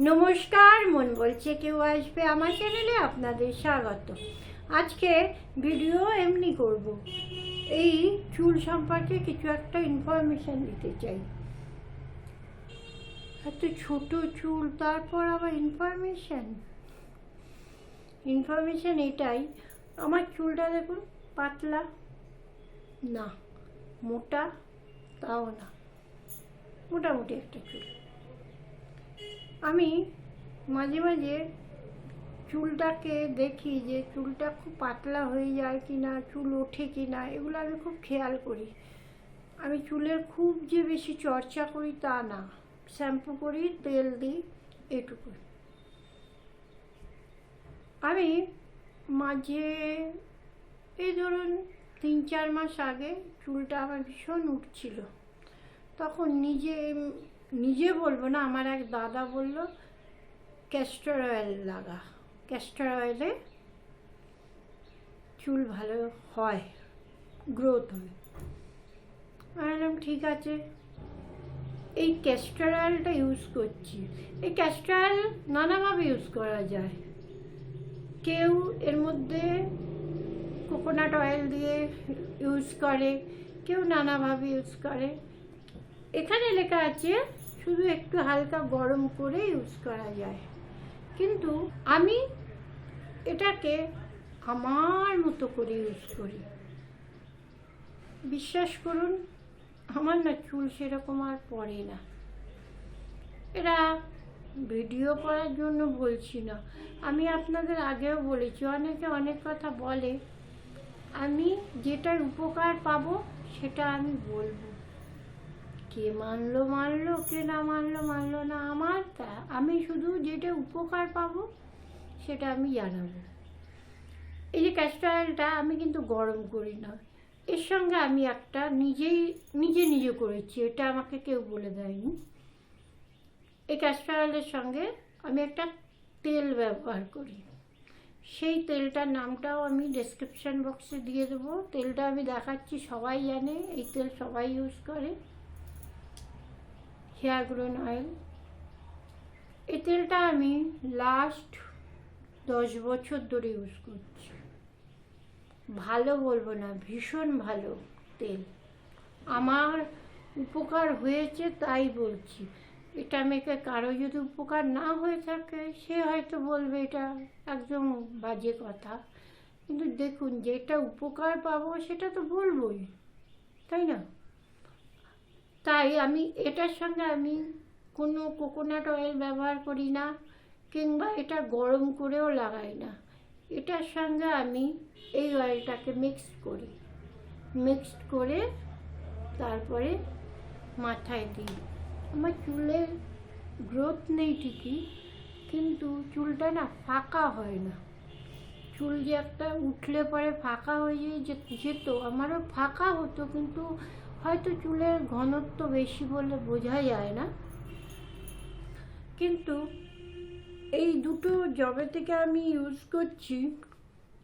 নমস্কার, মন বলছে কেউ আসবে আমার চ্যানেলে আপনাদের স্বাগত। আজকে ভিডিও এমনি করব। এই চুল সম্পর্কে কিছু একটা ইনফরমেশন দিতে চাই। এত ছোট চুল, তারপর আবার ইনফরমেশন ইনফরমেশন এটাই, আমার চুলটা দেখুন, পাতলা। না, মোটা, তাও না। মোটামুটি একটা চুল। আমি মাঝে মাঝে চুলটাকে দেখি যে চুলটা খুব পাতলা হয়ে যায় কি না চুল ওঠে কি না এগুলো আমি খুব খেয়াল করি। আমি চুলের খুব যে বেশি চর্চা করি তা না। শ্যাম্পু করি, তেল দিই, এটুকু। আমি মাঝে, এই ধরুন তিন চার মাস আগে চুলটা আমার ভীষণ উঠছিল। তখন নিজে নিজে বলব না, আমার এক দাদা বলল ক্যাস্টর অয়েল লাগা। ক্যাস্টর অয়েলে চুল ভালো হয় গ্রোথ হয়। বললাম, ঠিক আছে। এই ক্যাস্টর অয়েলটা ইউজ করছি। এই ক্যাস্টর অয়েল নানাভাবে ইউজ করা যায়। কেউ এর মধ্যে কোকোনাট অয়েল দিয়ে ইউজ করে, কেউ নানাভাবে ইউজ করে। এখানে লেখা আছে শুধু একটু হালকা গরম করে ইউজ করা যায়। কিন্তু আমি এটাকে আমার মতো করে ইউজ করি। বিশ্বাস করুন, আমার না চুল সেরকম আর পড়ে না। এরা ভিডিও করার জন্য বলছি না। আমি আপনাদের আগেও বলেছি, অনেকে অনেক কথা বলে। আমি যেটার উপকার পাবো, সেটা আমি বলব। কে মানলো মানলো, কে না মানলো মানলো না আমার, তা আমি শুধু যেটা উপকার পাবো সেটা আমি জানাব। এই যে ক্যাস্টর অয়েলটা আমি কিন্তু গরম করি না। এর সঙ্গে আমি একটা নিজেই, নিজে নিজে করেছি, এটা আমাকে কেউ বলে দেয়নি। এই ক্যাস্টর অয়েলের সঙ্গে আমি একটা তেল ব্যবহার করি। সেই তেলটার নামটাও আমি ডেসক্রিপশান বক্সে দিয়ে দেবো। তেলটা আমি দেখাচ্ছি, সবাই জানে, এই তেল সবাই ইউজ করে। Hair oil. এই তেলটা আমি লাস্ট দশ বছর ধরে ইউজ করছি। ভালো বলব না, ভীষণ ভালো তেল। আমার উপকার হয়েছে তাই বলছি। এটা মেখে কারও যদি উপকার না হয়ে থাকে, সে হয়তো বলবে এটা একদম বাজে কথা। কিন্তু দেখুন, যেটা উপকার পাবো সেটা তো বলবোই, তাই না? তাই আমি এটার সঙ্গে আমি কোনো কোকোনাট অয়েল ব্যবহার করি না, কিংবা এটা গরম করেও লাগাই না। এটার সঙ্গে আমি এই অয়েলটাকে মিক্স করি। মিক্সড করে তারপরে মাথায় দিই। আমার চুলের গ্রোথ নেই ঠিকই, কিন্তু চুলটা না ফাঁকা হয় না। চুল যে একটা উঠলে পরে ফাঁকা হয়ে যেত, আমারও ফাঁকা হতো, কিন্তু হয়তো চুলের ঘনত্ব বেশি বলে বোঝা যায় না। কিন্তু এই দুটো জবে থেকে আমি ইউজ করছি,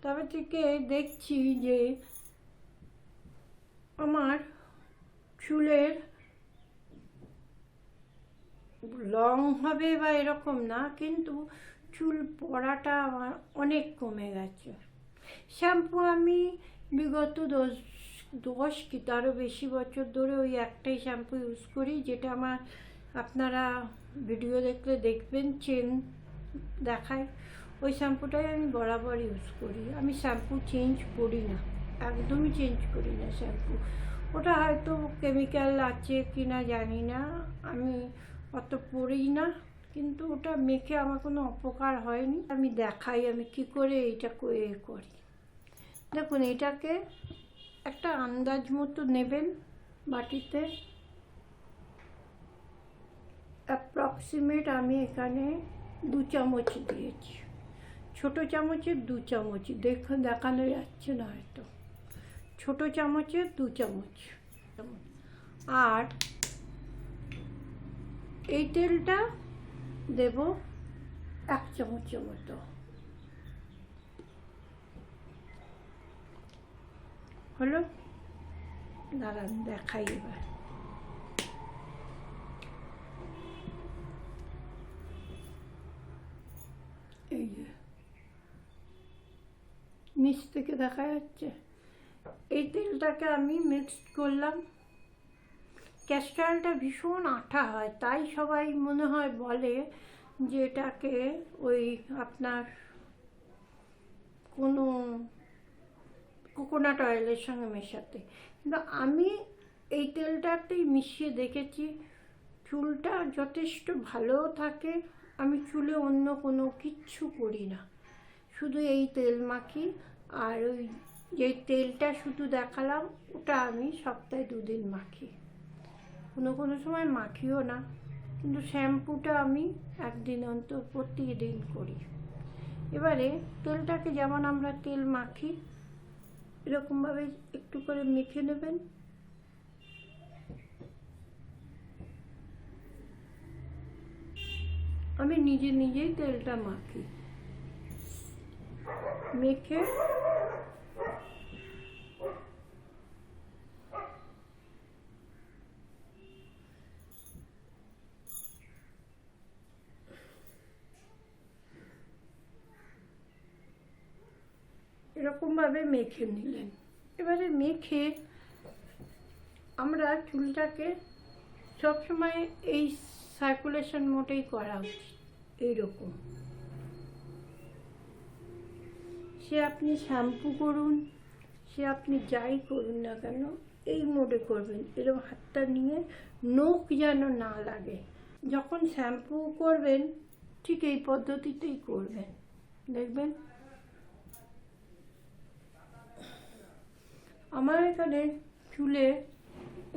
তবে থেকে দেখছি যে আমার চুলের লং হবে বা এরকম না, কিন্তু চুল পড়াটা আমার অনেক কমে গেছে। শ্যাম্পু আমি বিগত দশ দশ কি তারও বেশি বছর ধরে ওই একটাই শ্যাম্পু ইউজ করি, যেটা আমার আপনারা ভিডিও দেখলে দেখবেন চেন দেখায়। ওই শ্যাম্পুটাই আমি বরাবর ইউজ করি। আমি শ্যাম্পু চেঞ্জ করি না, একদমই চেঞ্জ করি না শ্যাম্পু ওটা হয়তো কেমিক্যাল আছে কি না জানি না, আমি অত পড়ি না, কিন্তু ওটা মেখে আমার কোনো অপকার হয়নি। আমি দেখাই আমি কি করে এইটা করে করি। দেখুন, এটাকে একটা আন্দাজ মতো নেবেন বাটিতে অ্যাপ্রক্সিমেট আমি এখানে দু চামচ দিয়েছি। ছোট চামচের দু চামচ। দেখুন, দেখানো যাচ্ছে না হয়তো। ছোট চামচের দু চামচ। আর এই তেলটা দেব এক চামচের মতো। হলো? দাঁড়ান, দেখাই এবার। এই যে। নিচ থেকে দেখা যাচ্ছে। এই তেলটাকে আমি মিক্সড করলাম। ক্যাস্টারটা ভীষণ আঠা হয়, তাই সবাই মনে হয় বলে যে এটাকে ওই আপনার কোকোনাট অয়েলের সঙ্গে মেশাতে। কিন্তু আমি এই তেলটাতেই মিশিয়ে দেখেছি, চুলটা যথেষ্ট ভালো থাকে, আমি চুলে অন্য কোনো কিচ্ছু করি না। শুধু এই তেল মাখি, আর ওই যে তেলটা শুধু দেখালাম, ওটা আমি সপ্তাহে দুদিন মাখি। কোনো কোনো সময় মাখিও না, কিন্তু শ্যাম্পুটা আমি একদিন অন্তর প্রতিদিন করি। এবারে তেলটাকে যেমন আমরা তেল মাখি এরকমভাবে একটু করে মেখে নেবেন। আমি নিজে নিজেই তেলটা মাখি। মেখে এরকমভাবে মেখে নিলেন। এবারে মেখে আমরা চুলটাকে সবসময় এই সার্কুলেশন মোটেই করা উচিত, এইরকম। সে আপনি শ্যাম্পু করুন, সে আপনি যাই করুন না কেন, এই মোডে করবেন। এরকম হাতটা নিয়ে নখ যেন না লাগে। যখন শ্যাম্পু করবেন, ঠিক এই পদ্ধতিতেই করবেন। দেখবেন আমার এখানে চুলে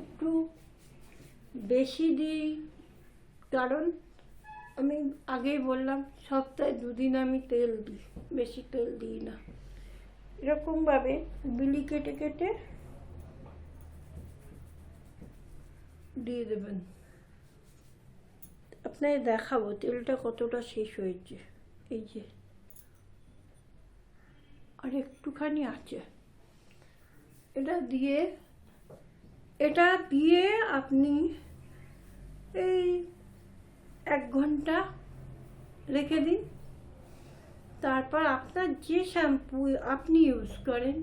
একটু বেশি দিই, কারণ আমি আগেই বললাম, সপ্তাহে দুদিন আমি তেল দিই, বেশি তেল দিই না। এরকমভাবে বিলি কেটে কেটে দিয়ে দেবেন। আপনাকে দেখাবো, তেলটা কতটা শেষ হয়েছে। এই যে। আর একটুখানি আছে। এটা দিয়ে এটা দিয়ে আপনি এই এক ঘণ্টা রেখে দিন। তারপর আপনার যে শ্যাম্পু আপনি ইউজ করেন,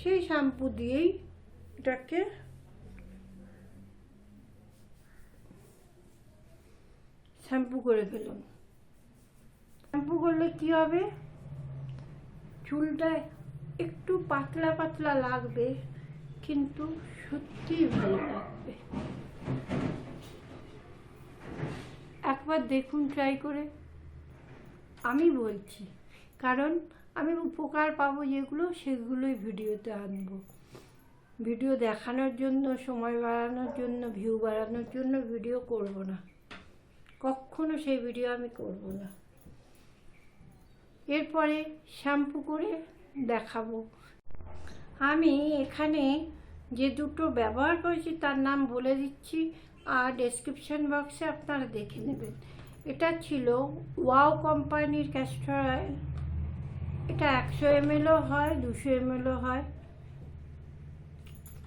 সেই শ্যাম্পু দিয়েই এটাকে শ্যাম্পু করে ফেলুন। শ্যাম্পু করলে কি হবে? চুলটা একটু পাতলা পাতলা লাগবে, কিন্তু সত্যিই ভালো লাগবে। একবার দেখুন ট্রাই করে। আমি বলছি, কারণ আমি উপকার পাবো যেগুলো, সেগুলোই ভিডিওতে আনব। ভিডিও দেখানোর জন্য, সময় বাড়ানোর জন্য ভিউ বাড়ানোর জন্য ভিডিও করব না। কখনো সেই ভিডিও আমি করব না। এরপরে শ্যাম্পু করে দেখাবো। আমি এখানে যে দুটো ব্যবহার করেছি তার নাম বলে দিচ্ছি, আর ডেসক্রিপশন বক্সে আপনারা দেখে নেবেন। এটা ছিল ওয়াও কোম্পানির ক্যাস্টর অয়েল এটা একশো এমএলও হয়, দুশো এমএলও হয়।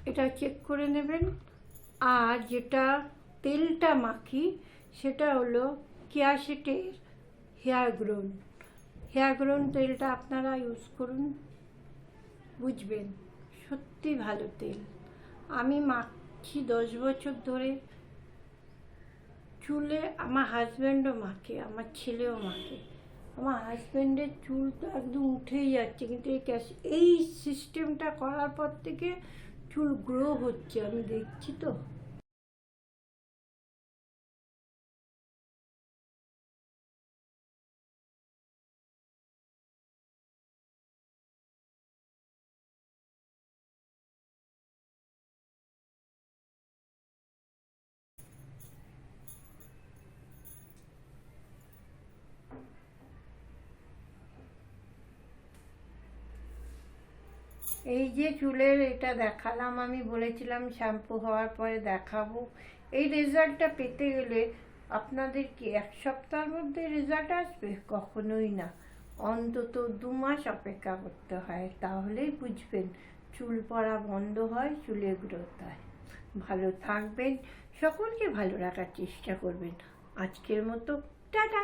এটা চেক করে নেবেন। আর যেটা তেলটা মাখি, সেটা হলো কিয়াশেটের হেয়ার গ্রোন হেয়ার গ্রোন তেলটা আপনারা ইউজ করুন। বুঝবেন, সত্যি ভালো তেল। আমি মাখছি দশ বছর ধরে। চুলে আমার হাজব্যান্ডও মাখে, আমার ছেলেও মাখে। আমার হাজব্যান্ডের চুল তো একদম উঠেই যাচ্ছে, কিন্তু এই ক্যাশ, এই সিস্টেমটা করার পর থেকে চুল গ্রো হচ্ছে, আমি দেখছি তো। এই যে চুলের এটা দেখালাম, আমি বলেছিলাম শ্যাম্পু হওয়ার পরে দেখাবো। এই রেজাল্টটা পেতে গেলে আপনাদের কি এক সপ্তাহের মধ্যে রেজাল্ট আসবে? কখনোই না। অন্তত দু মাস অপেক্ষা করতে হয়, তাহলেই বুঝবেন চুল পড়া বন্ধ হয় চুলে গ্রোথ হয়। ভালো থাকবেন, সকলকে ভালো রাখার চেষ্টা করবেন। আজকের মতো, টাটা!